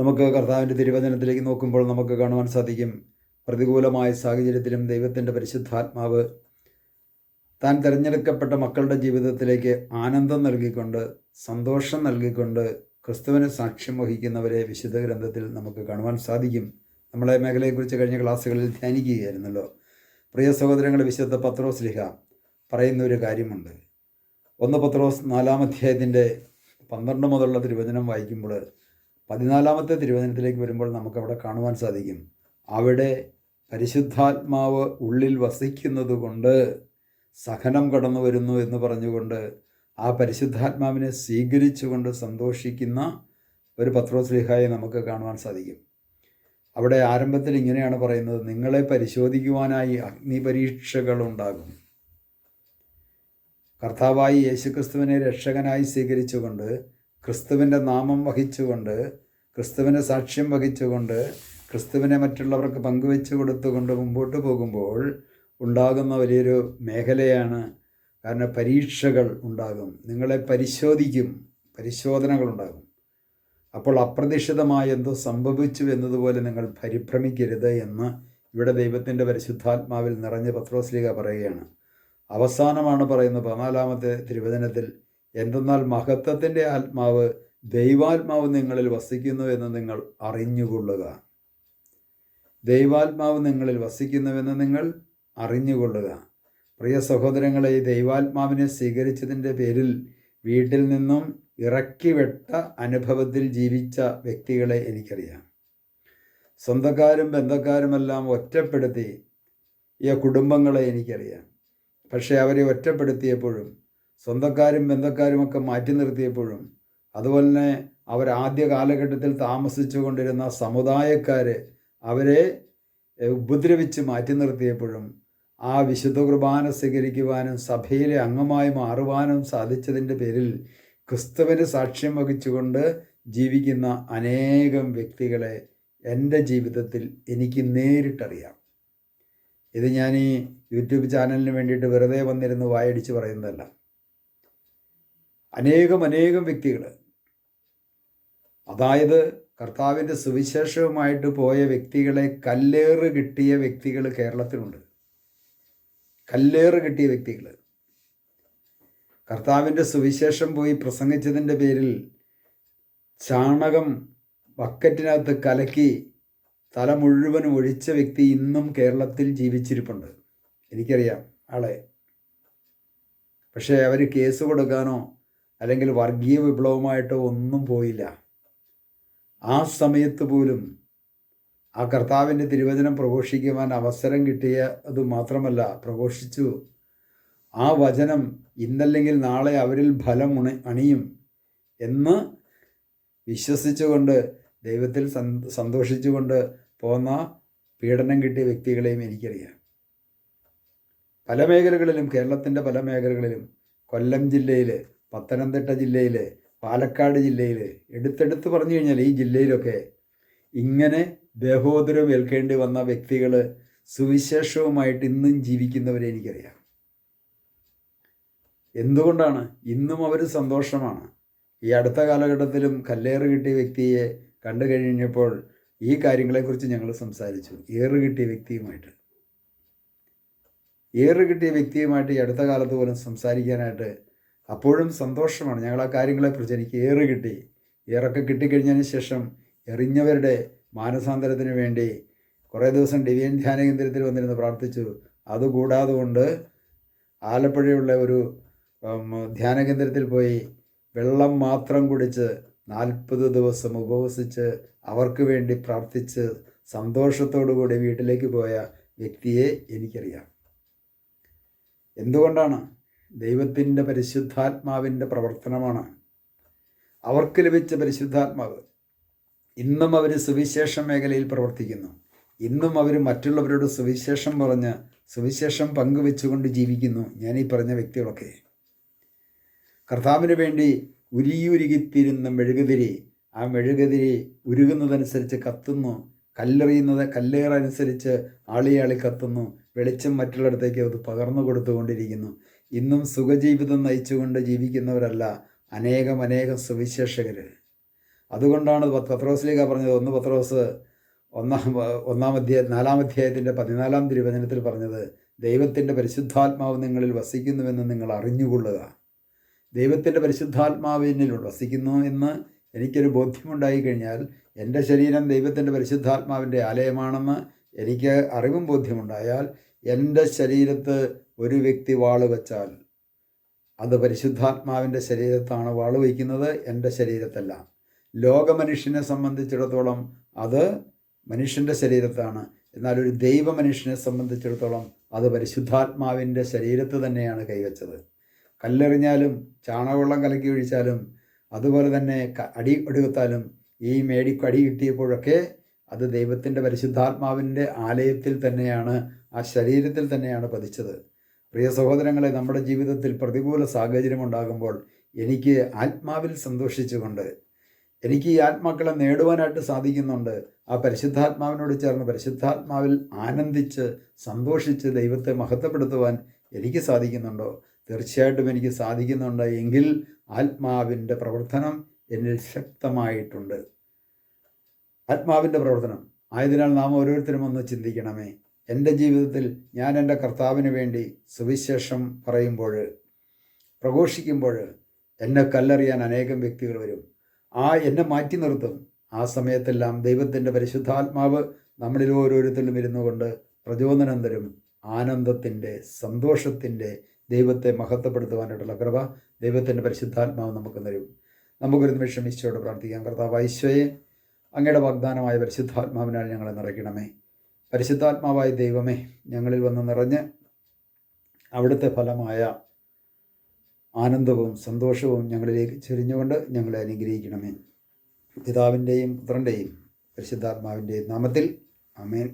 നമുക്ക് കർത്താവിന്റെ തിരുവചനത്തിലേക്ക് നോക്കുമ്പോൾ നമുക്ക് കാണുവാൻ സാധിക്കും. പ്രതികൂലമായ സാഹചര്യത്തിലും ദൈവത്തിന്റെ പരിശുദ്ധാത്മാവ് താൻ തിരഞ്ഞെടുക്കപ്പെട്ട മക്കളുടെ ജീവിതത്തിലേക്ക് ആനന്ദം നൽകിക്കൊണ്ട് സന്തോഷം നൽകിക്കൊണ്ട് ക്രിസ്തുവിന് സാക്ഷ്യം വഹിക്കുന്നവരെ വിശുദ്ധ ഗ്രന്ഥത്തിൽ നമുക്ക് കാണുവാൻ സാധിക്കും. നമ്മളെ മേഖലയെക്കുറിച്ച് കഴിഞ്ഞ ക്ലാസ്സുകളിൽ ധ്യാനിക്കുകയായിരുന്നല്ലോ. പ്രിയ സഹോദരങ്ങളെ വിശുദ്ധ പത്രോസ് ലിഹ പറയുന്ന ഒരു കാര്യമുണ്ട്. ഒന്ന് പത്രോസ് നാലാം അധ്യായത്തിന്റെ പന്ത്രണ്ട് മുതലുള്ള തിരുവചനം വായിക്കുമ്പോൾ പതിനാലാമത്തെ തിരുവചനത്തിലേക്ക് വരുമ്പോൾ നമുക്കവിടെ കാണുവാൻ സാധിക്കും. അവിടെ പരിശുദ്ധാത്മാവ് ഉള്ളിൽ വസിക്കുന്നത് കൊണ്ട് സഹനം കടന്നു വരുന്നു എന്ന് പറഞ്ഞുകൊണ്ട് ആ പരിശുദ്ധാത്മാവിനെ സ്വീകരിച്ചുകൊണ്ട് സന്തോഷിക്കുന്ന ഒരു പത്രോസ്ലിഹായെ നമുക്ക് കാണുവാൻ സാധിക്കും. അവിടെ ആരംഭത്തിൽ ഇങ്ങനെയാണ് പറയുന്നത് നിങ്ങളെ പരിശോധിക്കുവാനായി ഉണ്ടാകും. കർത്താവായി യേശുക്രിസ്തുവിനെ രക്ഷകനായി സ്വീകരിച്ചുകൊണ്ട് ക്രിസ്തുവിന്റെ നാമം വഹിച്ചുകൊണ്ട് ക്രിസ്തുവിന്റെ സാക്ഷ്യം വഹിച്ചുകൊണ്ട് ക്രിസ്തുവിനെ മറ്റുള്ളവർക്ക് പങ്കുവെച്ച് കൊടുത്തുകൊണ്ട് മുമ്പോട്ട് പോകുമ്പോൾ ഉണ്ടാകുന്ന വലിയൊരു മേഖലയാണ്. കാരണം പരീക്ഷകൾ ഉണ്ടാകും. നിങ്ങളെ പരിശോധിക്കും. പരിശോധനകളുണ്ടാകും അപ്പോൾ അപ്രതീക്ഷിതമായ എന്തോ സംഭവിച്ചു എന്നതുപോലെ നിങ്ങൾ പരിഭ്രമിക്കരുത് എന്ന് ഇവിടെ ദൈവത്തിന്റെ പരിശുദ്ധാത്മാവിൽ നിറഞ്ഞ പത്രോസ്ലിക പറയുകയാണ്. അവസാനമാണ് പറയുന്നത് പതിനാലാമത്തെ തിരുവചനത്തിൽ എന്തെന്നാൽ മഹത്വത്തിന്റെ ആത്മാവ് ദൈവാത്മാവ് നിങ്ങളിൽ വസിക്കുന്നു എന്ന് നിങ്ങൾ അറിഞ്ഞുകൊള്ളുക. ദൈവാത്മാവ് നിങ്ങളിൽ വസിക്കുന്നുവെന്ന് നിങ്ങൾ അറിഞ്ഞുകൊള്ളുക. പ്രിയ സഹോദരങ്ങളെ ഈ ദൈവാത്മാവിനെ സ്വീകരിച്ചതിന്റെ പേരിൽ വീട്ടിൽ നിന്നും ഇറക്കിവിട്ട അനുഭവത്തിൽ ജീവിച്ച വ്യക്തികളെ എനിക്കറിയാം. സ്വന്തക്കാരും ബന്ധക്കാരുമെല്ലാം ഒറ്റപ്പെടുത്തി ഈ കുടുംബങ്ങളെ എനിക്കറിയാം. പക്ഷേ അവരെ ഒറ്റപ്പെടുത്തിയപ്പോഴും സ്വന്തക്കാരും ബന്ധക്കാരുമൊക്കെ മാറ്റി നിർത്തിയപ്പോഴും അതുപോലെ തന്നെ അവർ ആദ്യ കാലഘട്ടത്തിൽ താമസിച്ചു കൊണ്ടിരുന്ന സമുദായക്കാർ അവരെ ഉപദ്രവിച്ച് മാറ്റി നിർത്തിയപ്പോഴും ആ വിശുദ്ധ കുർബാന സ്വീകരിക്കുവാനും സഭയിലെ അംഗമായി മാറുവാനും സാധിച്ചതിന്റെ പേരിൽ ക്രിസ്തുവിന് സാക്ഷ്യം വഹിച്ചുകൊണ്ട് ജീവിക്കുന്ന അനേകം വ്യക്തികളെ എന്റെ ജീവിതത്തിൽ എനിക്ക് നേരിട്ടറിയാം. ഇത് ഞാൻ ഈ യൂട്യൂബ് ചാനലിന് വേണ്ടിയിട്ട് വെറുതെ വന്നിരുന്ന് വായടിച്ച് പറയുന്നതല്ല. അനേകം അനേകം വ്യക്തികൾ അതായത് കർത്താവിന്റെ സുവിശേഷവുമായിട്ട് പോയ വ്യക്തികളെ കല്ലേറ് കിട്ടിയ വ്യക്തികൾ കേരളത്തിലുണ്ട്. കല്ലേറ് കിട്ടിയ വ്യക്തികൾ കർത്താവിന്റെ സുവിശേഷം പോയി പ്രസംഗിച്ചതിന്റെ പേരിൽ ചാണകം ബക്കറ്റിനകത്ത് കലക്കി തല മുഴുവൻ ഒഴിച്ച വ്യക്തി ഇന്നും കേരളത്തിൽ ജീവിച്ചിരിപ്പുണ്ട്. എനിക്കറിയാം ആളെ. പക്ഷേ അവർ കേസ് കൊടുക്കാനോ അല്ലെങ്കിൽ വർഗീയ വിപ്ലവമായിട്ടോ ഒന്നും പോയില്ല. ആ സമയത്ത് പോലും ആ കർത്താവിന്റെ തിരുവചനം പ്രഘോഷിക്കുവാൻ അവസരം കിട്ടിയ അത് മാത്രമല്ല പ്രഘോഷിച്ചു. ആ വചനം ഇന്നല്ലെങ്കിൽ നാളെ അവരിൽ ഫലം ഉണ അണിയും എന്ന് വിശ്വസിച്ചുകൊണ്ട് ദൈവത്തിൽ സന്തോഷിച്ചുകൊണ്ട് പോന്ന പീഡനം കിട്ടിയ വ്യക്തികളെയും എനിക്കറിയാം. പല മേഖലകളിലും കേരളത്തിന്റെ പല മേഖലകളിലും കൊല്ലം ജില്ലയിൽ പത്തനംതിട്ട ജില്ലയിൽ പാലക്കാട് ജില്ലയിൽ എടുത്തെടുത്ത് പറഞ്ഞു കഴിഞ്ഞാൽ ഈ ജില്ലയിലൊക്കെ ഇങ്ങനെ ദേഹോദരം ഏൽക്കേണ്ടി വന്ന വ്യക്തികൾ സുവിശേഷവുമായിട്ട് ഇന്നും ജീവിക്കുന്നവരെ എനിക്കറിയാം. എന്തുകൊണ്ടാണ്? ഇന്നും അവർ സന്തോഷമാണ്. ഈ അടുത്ത കാലഘട്ടത്തിലും കല്ലേറ് കിട്ടിയ വ്യക്തിയെ കണ്ടു കഴിഞ്ഞപ്പോൾ ഈ കാര്യങ്ങളെക്കുറിച്ച് ഞങ്ങൾ സംസാരിച്ചു. ഏറ് കിട്ടിയ വ്യക്തിയുമായിട്ട്. ഏറ് കിട്ടിയ വ്യക്തിയുമായിട്ട് ഈ അടുത്ത കാലത്ത് പോലും സംസാരിക്കാനായിട്ട് അപ്പോഴും സന്തോഷമാണ്. ഞങ്ങൾ ആ കാര്യങ്ങളെക്കുറിച്ച് എനിക്ക് ഏറ് കിട്ടി. ഏറൊക്കെ കിട്ടിക്കഴിഞ്ഞതിന് ശേഷം എറിഞ്ഞവരുടെ മാനസാന്തരത്തിന് വേണ്ടി കുറേ ദിവസം ഡിവിയൻ ധ്യാന കേന്ദ്രത്തിൽ വന്നിരുന്ന് പ്രാർത്ഥിച്ചു. അതുകൂടാതെ കൊണ്ട് ആലപ്പുഴയുള്ള ഒരു ധ്യാന കേന്ദ്രത്തിൽ പോയി വെള്ളം മാത്രം കുടിച്ച് നാൽപ്പത് ദിവസം ഉപവസിച്ച് അവർക്ക് വേണ്ടി പ്രാർത്ഥിച്ച് സന്തോഷത്തോടു കൂടി വീട്ടിലേക്ക് പോയ വ്യക്തിയെ എനിക്കറിയാം. എന്തുകൊണ്ടാണ് ദൈവത്തിന്റെ പരിശുദ്ധാത്മാവിന്റെ പ്രവർത്തനമാണ്. അവർക്ക് ലഭിച്ച പരിശുദ്ധാത്മാവ് ഇന്നും അവർ സുവിശേഷ മേഖലയിൽ പ്രവർത്തിക്കുന്നു. ഇന്നും അവർ മറ്റുള്ളവരോട് സുവിശേഷം പറഞ്ഞ് സുവിശേഷം പങ്കുവെച്ചുകൊണ്ട് ജീവിക്കുന്നു. ഞാൻ ഈ പറഞ്ഞ വ്യക്തികളൊക്കെ. കർത്താവിന് വേണ്ടി ഉരുകിയുരുകിത്തിരുന്ന മെഴുകുതിരി ആ മെഴുകുതിരി ഉരുകുന്നതനുസരിച്ച് കത്തുന്നു. കല്ലെറിയുന്നത് കല്ലേറനുസരിച്ച് ആളിയാളി കത്തുന്നു. വെളിച്ചം മറ്റുള്ളിടത്തേക്ക് അത് പകർന്നു കൊടുത്തുകൊണ്ടിരിക്കുന്നു. ഇന്നും സുഖജീവിതം നയിച്ചുകൊണ്ട് ജീവിക്കുന്നവരല്ല അനേകം അനേകം സുവിശേഷകർ അതുകൊണ്ടാണ് പത്രോസിലേക്ക് പറഞ്ഞത് ഒന്ന് പത്രോസ് ഒന്നാം ഒന്നാം അധ്യായ നാലാം അധ്യായത്തിന്റെ പതിനാലാം തിരുവചനത്തിൽ പറഞ്ഞത് ദൈവത്തിന്റെ പരിശുദ്ധാത്മാവ് നിങ്ങളിൽ വസിക്കുന്നുവെന്ന് നിങ്ങൾ അറിഞ്ഞുകൊള്ളുക. ദൈവത്തിന്റെ പരിശുദ്ധാത്മാവ് എന്നിൽ വസിക്കുന്നു എന്ന് എനിക്കൊരു ബോധ്യമുണ്ടായി കഴിഞ്ഞാൽ എന്റെ ശരീരം ദൈവത്തിന്റെ പരിശുദ്ധാത്മാവിന്റെ ആലയമാണെന്ന് എനിക്ക് അറിവും ബോധ്യമുണ്ടായാൽ എന്റെ ശരീരത്ത് ഒരു വ്യക്തി വാൾ വെച്ചാൽ അത് പരിശുദ്ധാത്മാവിന്റെ ശരീരത്താണ് വാൾ വയ്ക്കുന്നത് എന്റെ ശരീരത്തല്ല. ലോകമനുഷ്യനെ സംബന്ധിച്ചിടത്തോളം അത് മനുഷ്യന്റെ ശരീരത്താണ്. എന്നാൽ ഒരു ദൈവ മനുഷ്യനെ സംബന്ധിച്ചിടത്തോളം അത് പരിശുദ്ധാത്മാവിന്റെ ശരീരത്ത് തന്നെയാണ് കൈവച്ചത്. കല്ലെറിഞ്ഞാലും ചാണകവെള്ളം കലക്കി ഒഴിച്ചാലും അതുപോലെ തന്നെ അടി ഒടുകത്താലും ഈ മേടിക്ക് അടി കിട്ടിയപ്പോഴൊക്കെ അത് ദൈവത്തിന്റെ പരിശുദ്ധാത്മാവിന്റെ ആലയത്തിൽ തന്നെയാണ് ആ ശരീരത്തിൽ തന്നെയാണ് പതിച്ചത്. പ്രിയ സഹോദരങ്ങളെ നമ്മുടെ ജീവിതത്തിൽ പ്രതികൂല സാഹചര്യം ഉണ്ടാകുമ്പോൾ എനിക്ക് ആത്മാവിൽ സന്തോഷിച്ചുകൊണ്ട് എനിക്ക് ഈ ആത്മാക്കളെ നേടുവാനായിട്ട് സാധിക്കുന്നുണ്ട്. ആ പരിശുദ്ധാത്മാവിനോട് ചേർന്ന് പരിശുദ്ധാത്മാവിൽ ആനന്ദിച്ച് സന്തോഷിച്ച് ദൈവത്തെ മഹത്വപ്പെടുത്തുവാൻ എനിക്ക് സാധിക്കുന്നുണ്ടോ? തീർച്ചയായിട്ടും എനിക്ക് സാധിക്കുന്നുണ്ട്. എങ്കിൽ ആത്മാവിന്റെ പ്രവർത്തനം എന്നിൽ ശക്തമായിട്ടുണ്ട്. ആത്മാവിന്റെ പ്രവർത്തനം. ആയതിനാൽ നാം ഓരോരുത്തരും ഒന്ന് ചിന്തിക്കണമേ. എന്റെ ജീവിതത്തിൽ ഞാൻ എന്റെ കർത്താവിന് വേണ്ടി സുവിശേഷം പറയുമ്പോൾ പ്രഘോഷിക്കുമ്പോൾ എന്നെ കല്ലെറിയാൻ അനേകം വ്യക്തികൾ വരും. ആ എന്നെ മാറ്റി നിർത്തും. ആ സമയത്തെല്ലാം ദൈവത്തിന്റെ പരിശുദ്ധാത്മാവ് നമ്മളിൽ ഓരോരുത്തരിലും ഇരുന്നു കൊണ്ട് പ്രചോദനം തരും. ആനന്ദത്തിന്റെ സന്തോഷത്തിന്റെ ദൈവത്തെ മഹത്വപ്പെടുത്തുവാനായിട്ടുള്ള കൃപ ദൈവത്തിന്റെ പരിശുദ്ധാത്മാവ് നമുക്ക് തരും. നമുക്കൊരു നിമിഷം ഈശോയോട് പ്രാർത്ഥിക്കാം. കർത്താവ് ഈശോയെ അങ്ങയുടെ വാഗ്ദാനമായ പരിശുദ്ധാത്മാവിനാൽ ഞങ്ങളെ നിറയ്ക്കണമേ. പരിശുദ്ധാത്മാവായ ദൈവമേ ഞങ്ങളിൽ വന്ന് നിറഞ്ഞ് അവിടുത്തെ ഫലമായ ആനന്ദവും സന്തോഷവും ഞങ്ങളിലേക്ക് ചെരിഞ്ഞുകൊണ്ട് ഞങ്ങളെ അനുഗ്രഹിക്കണമേ. പിതാവിന്റെയും പുത്രന്റെയും പരിശുദ്ധാത്മാവിന്റെയും നാമത്തിൽ അമേൻ